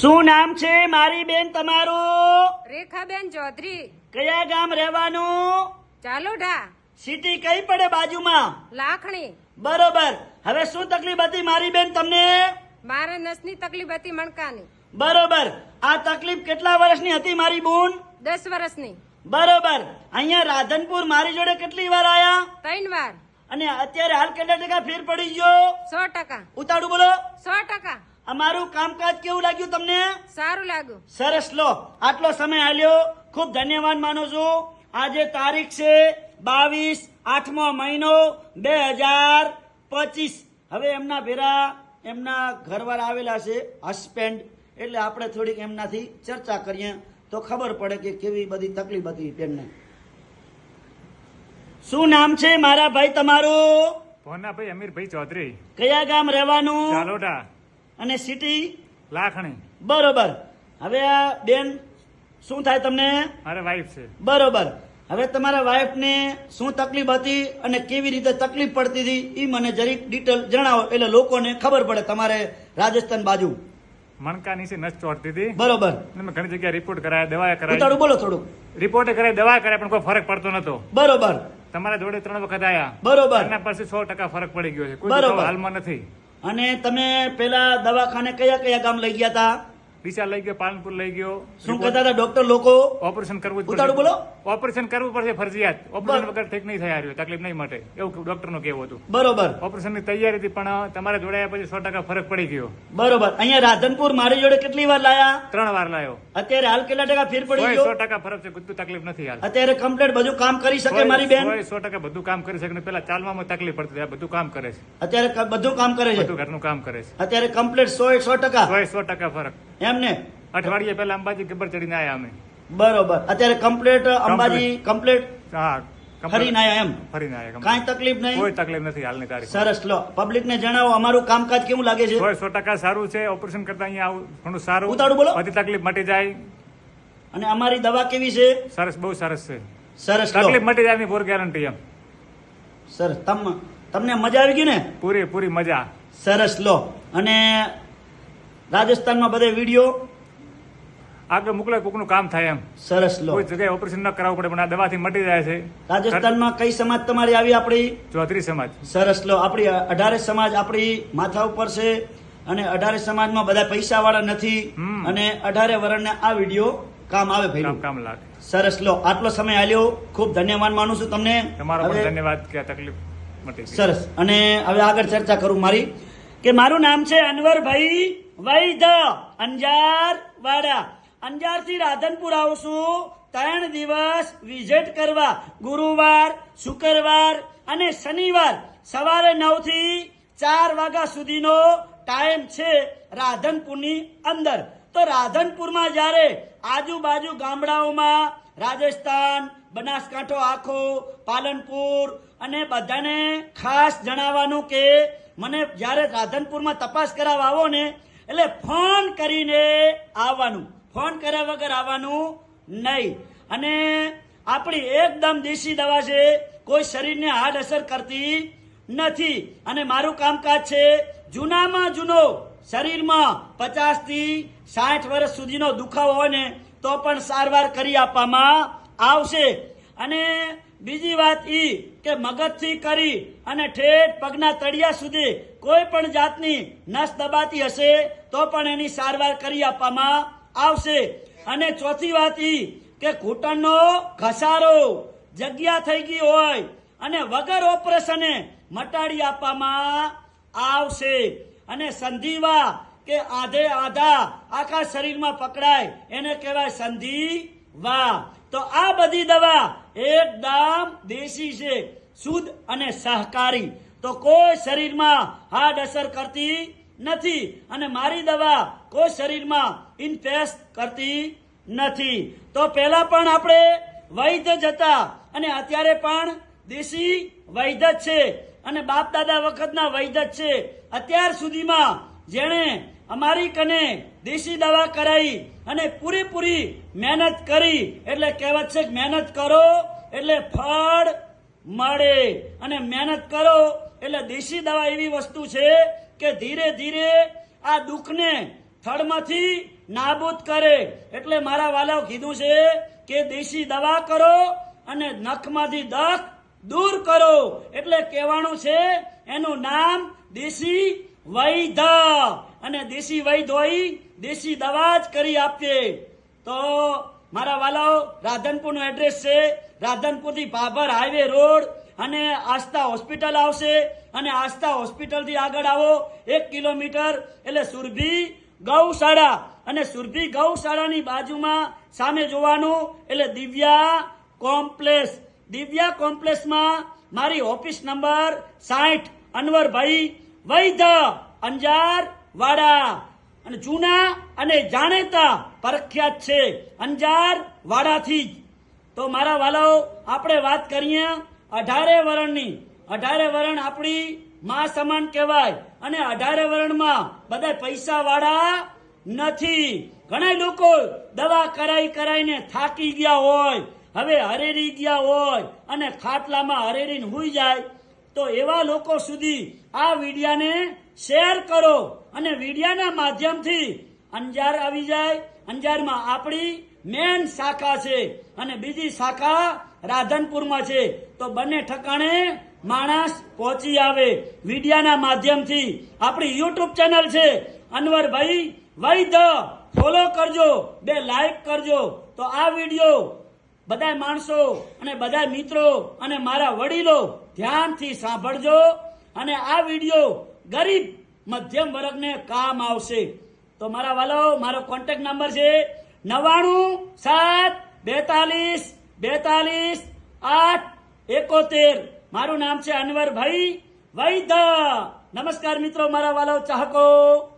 શું નામ છે મારી બેન તમારું? રેખાબેન ચૌધરી. કયા ગામ રહેવાનું? ચાલોઢા સિટી કઈ પડે બાજુમાં? લાખણી. બરોબર. હવે શું તકલીફ હતી મારી બેન તમને? મારે નસની તકલીફ હતી મણકાની. બરોબર. આ તકલીફ કેટલા વર્ષની હતી મારી બૂન? દસ વર્ષની. બરોબર. અહીંયા રાધનપુર મારી જોડે કેટલી વાર આયા? ત્રણ વાર. અને અત્યારે હાલ કેટલા ટકા ફેર પડી ગયો? સો ટકા. ઉતાડું બોલો. સો ટકા. અમારું કામકાજ કેવું લાગ્યું તમને? સારું લાગ્યું. સરસ લો. આટલો સમય આલ્યો. ખૂબ ધન્યવાદ માનું છું. આજે તારીખ છે બાવીસ આઠમો મહિનો બે હજાર પચીસ. હવે એમના ભેરા એમના ઘરવાળા આવેલા છે હસબેન્ડ. એટલે આપણે થોડીક એમનાથી ચર્ચા કરીએ. તો ખબર પડે કે કેવી બધી તકલીફ હતી તેમને શું નામ છે મારા ભાઈ તમારું? ભોનાભાઈ અમીરભાઈ ચૌધરી. કયા ગામ રહેવાનું? ચાલોડા અને સિટી? લાખણી. બરોબર. હવે આ બેન શું થાય તમને? મારા વાઈફ છે. બરોબર. હવે તમારા વાઈફને શું તકલીફ હતી અને કેવી રીતે તકલીફ પડતી હતી એ મને જરીક ડિટેલ જણાવો. એટલે લોકોને ખબર પડે તમારે રાજસ્થાન બાજુ. મણકા નીચે નસ ચોટતી હતી. બરોબર. મેં ઘણી જગ્યાએ રિપોર્ટ કરાયા દવા કરાય બોલો થોડું રિપોર્ટ કરાય દવા કરાય પણ કોઈ ફરક પડતો નતો. બરોબર. તમારા જોડે ત્રણ વખત આયા. બરોબર. એના પરથી સો ટકા ફરક પડી ગયો છે. કોઈ બરોબર. હાલમાં નથી. અને તમે પેલા દવાખાને કયા કયા ગામ લઈ ગયા હતા ડીસા લઈ ગયો પાલનપુર લઈ ગયો. શું કહેતા હતા ડોક્ટર લોકો? ઓપરેશન કરવું ઉતાળું બોલો. ઓપરેશન કરવું પડશે ફરજિયાત. ઓપરેશન વગર ઠીક નહીં થાય રહ્યું તકલીફ નહીં માટે. એવું ડોક્ટરનું કહેવું હતું. બરોબર. ઓપરેશનની તૈયારી હતી પણ તમારે જોડાયા પછી સો ટકા ફરક પડી ગયો. બરોબર. અહીંયા રાધનપુર મારી જોડે કેટલી વાર લાયા? ત્રણ વાર લાયો. અત્યારે હાલ કેટલા ટકા ફેર પડી ગયો? સો ટકા ફરક છે કોઈ તકલીફ નથી હાલ. અત્યારે કમ્પ્લીટ બધું કામ કરી શકે મારી બેન? સો- ટકા બધું કામ કરી શકે પેલા ચાલવામાં તકલીફ પડતી હતી. બધું કામ કરે છે. અત્યારે બધું કામ કરે છે? બધું ઘરનું કામ કરે છે. અત્યારે કમ્પ્લીટ સો સો ટકા? સો સો ટકા ફરક. એમને અઠવાડિયે પહેલા અંબાજી ગબ્બર ચડીને આયા અમે. બરોબર. અત્યારે કમ્પ્લેટ અંબાજી કમ્પ્લેટ હા ફરીને આયા એમ? ફરીને આયા કાંઈ તકલીફ નહીં? કોઈ તકલીફ નથી હાલની તારીખ. સરસ. લો પબ્લિકને જણાવો અમારું કામકાજ કેવું લાગે છે? સો ટકા સારું છે. ઓપરેશન કરતા અહીંયા આવું ઘણું સારું. ઉતાળું બોલો. બધી તકલીફ મટી જાય. અને અમારી દવા કેવી છે? સરસ બહુ સરસ છે. સરસ તકલીફ મટી જાય પૂર ગેરંટી એમ. સર તમ તમને મજા આવી ગઈ ને? પૂરી પૂરી મજા. સરસ લો. અને રાજસ્થાનમાં બધે વીડિયો? આગળ મોકલે કોકનું કામ થાય એમ. સરસ લો. કોઈ જગ્યાએ ઓપરેશન ન કરાવવું પડે પણ આ દવાથી મટી જાય છે. રાજસ્થાનમાં કઈ સમાજ તમારી આવી આપણી? ચૌધરી સમાજ. સરસ લો. આપણી અઢારે સમાજ આપણી માથા ઉપર છે અને અઢારે સમાજમાં બધા પૈસા વાળા નથી અને અઢારે વરણને આ વીડિયો કામ આવે ભાઈ કામ લાગે. સરસ લો. આટલો સમય આલ્યો. ખૂબ ધન્યવાદ માનું છું તમને. તમારો પણ ધન્યવાદ કે તકલીફ મટી સરસ. અને હવે આગળ ચર્ચા કરું મારી. કે મારું નામ છે અનવરભાઈ વૈદ અંજાર વાડા. અંજારથી રાધનપુર આવશું. ત્રણ દિવસ વિઝિટ કરવા. ગુરુવાર, શુક્રવાર અને શનિવાર સવારે નવથી ચાર વાગ્યા સુધીનો ટાઈમ છે રાધનપુરની અંદર. તો રાધનપુરમાં જ્યારે આજુબાજુ ગામડાઓમાં રાજસ્થાન, બનાસકાંઠો આખો, પાલનપુર અને બધાને ખાસ જણાવવાનું કે મને જ્યારે રાધનપુરમાં તપાસ કરાવવા આવો ને એટલે ફોન કરીને આવવાનું. ફોન કર્યા વગર આવવાનું નહીં. અને આપણી એકદમ દેશી દવા છે, કોઈ શરીરને હાડ અસર કરતી નથી. અને મારું કામકાજ છે, જૂનામાં જૂનો શરીરમાં પચાસથી સાઠ વર્ષ સુધીનો દુખાવો હોય ને, તો પણ સારવાર કરી આપવામાં આવશે. અને બીજી વાત ઈ કે મગજથી કરી અને ઠેઠ પગના તળિયા સુધી કોઈ પણ જાતની નસ દબાતી હશે તો પણ એની સારવાર કરી આપવામાં આવશે. અને ચોથી વાત ઈ કે ઘૂંટણનો ઘસારો જગ્યા થઈ ગઈ હોય અને વગર ઓપરેશને મટાડી આપવામાં આવશે. અને સંધિવા કે આધે આધા આખા શરીરમાં પકડાય એને કહેવાય સંધિવા. તો આ બધી દવા એકદમ દેશી છે, શુદ્ધ અને સહકારી તો કોઈ શરીરમાં હાર્ડ અસર કરતી નથી અને મારી દવા કોઈ શરીરમાં ઇન્ફેસ્ટ કરતી નથી. તો પહેલા પણ આપણે વૈદ્ય જતા અને અત્યારે પણ દેશી વૈદ્ય જ છે અને બાપ દાદા વખતના વૈદ્ય જ છે. અત્યાર સુધીમાં જેણે અમારી કને દેશી દવા કરાવી અને પૂરેપૂરી મહેનત કરી, એટલે કહેવત છે કે મહેનત કરો, એટલે ફળ મળે. અને મહેનત કરો, એટલે દેશી દવા એવી વસ્તુ છે કે ધીરે ધીરે આ દુઃખને થડમાંથી નાબૂદ કરે. એટલે મારા વાલાઓ કીધું છે કે દેશી દવા કરો અને નખમાંથી દખ દૂર કરો. એટલે કહેવાનું છે, એનું નામ દેશી વૈધ. અને દેશી વૈધ હોય દેશી દવા જ કરી આપીએ. તો મારા વાલાઓ, રાધનપુરનું એડ્રેસ છે. રાધનપુરથી ભાભર હાઈવે રોડ અને આસ્થા હોસ્પિટલ આવશે. અને આસ્થા હોસ્પિટલથી આગળ આવો. એક કિલોમીટર એટલે સુરભી ગૌશાળા. અને સુરભી ગૌશાળાની બાજુમાં સામે જોવાનું એટલે દિવ્યા કોમ્પ્લેક્સ. દિવ્યા કોમ્પ્લેક્સમાં મારી ઓફિસ નંબર સાઠ, અનવરભાઈ વૈધ અંજાર વાડા અને જૂના અને જાણીતા પ્રખ્યાત છે અંજાર વાડાથી જ. તો મારા વાલાઓ, આપણે વાત કરીએ અઢારે વરણની. અઢારે વરણ આપણી માં સમાન કહેવાય અને અઢારે વરણમાં બધા પૈસા વાળા નથી. ઘણા લોકો દવા કરાઈ કરાઈને થાકી ગયા હોય, હવે હરેરી ગયા હોય અને ખાટલામાં હરેરીને હુઈ જાય. તો એવા લોકો સુધી આ વિડિયાને શેર કરો અને વિડિયાના માધ્યમથી અંજાર આવી જાય. અંજારમાં આપણી મેન શાખા છે અને બીજી શાખા રાધનપુરમાં છે. તો બંને ઠકાણે માણસ પહોંચી આવે. વિડિયાના માધ્યમથી આપણી યુટ્યુબ ચેનલ છે. અનવરભાઈ વૈધ ફોલો કરજો. બે લાઈક કરજો. તો આ વીડિયો બધા માણસો અને બધા મિત્રો અને મારા વડીલો ધ્યાનથી સાંભળજો અને આ વિડિયો ગરીબ મધ્યમ વર્ગને કામ આવશે. તો મારા વાલો, મારો કોન્ટેક્ટ નંબર છે નવાણું સાત બેતાલીસ બેતાલીસ આઠ એકોતેર. મારું નામ છે અનવરભાઈ વૈદ નમસ્કાર મિત્રો, મારા વાલો, ચાહકો.